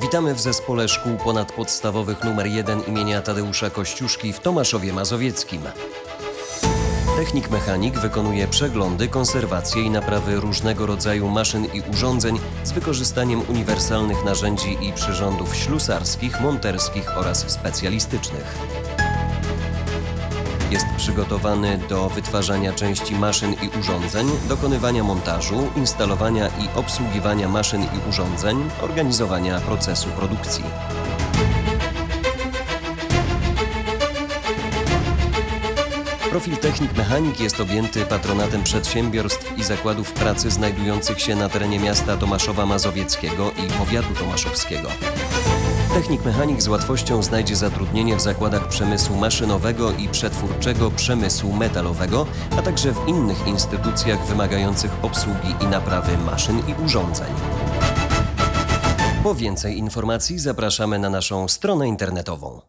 Witamy w zespole szkół ponadpodstawowych nr 1 imienia Tadeusza Kościuszki w Tomaszowie Mazowieckim. Technik mechanik wykonuje przeglądy, konserwacje i naprawy różnego rodzaju maszyn i urządzeń z wykorzystaniem uniwersalnych narzędzi i przyrządów ślusarskich, monterskich oraz specjalistycznych. Jest przygotowany do wytwarzania części maszyn i urządzeń, dokonywania montażu, instalowania i obsługiwania maszyn i urządzeń, organizowania procesu produkcji. Profil technik mechanik jest objęty patronatem przedsiębiorstw i zakładów pracy znajdujących się na terenie miasta Tomaszowa Mazowieckiego i powiatu tomaszowskiego. Technik mechanik z łatwością znajdzie zatrudnienie w zakładach przemysłu maszynowego i przetwórczego przemysłu metalowego, a także w innych instytucjach wymagających obsługi i naprawy maszyn i urządzeń. Po więcej informacji zapraszamy na naszą stronę internetową.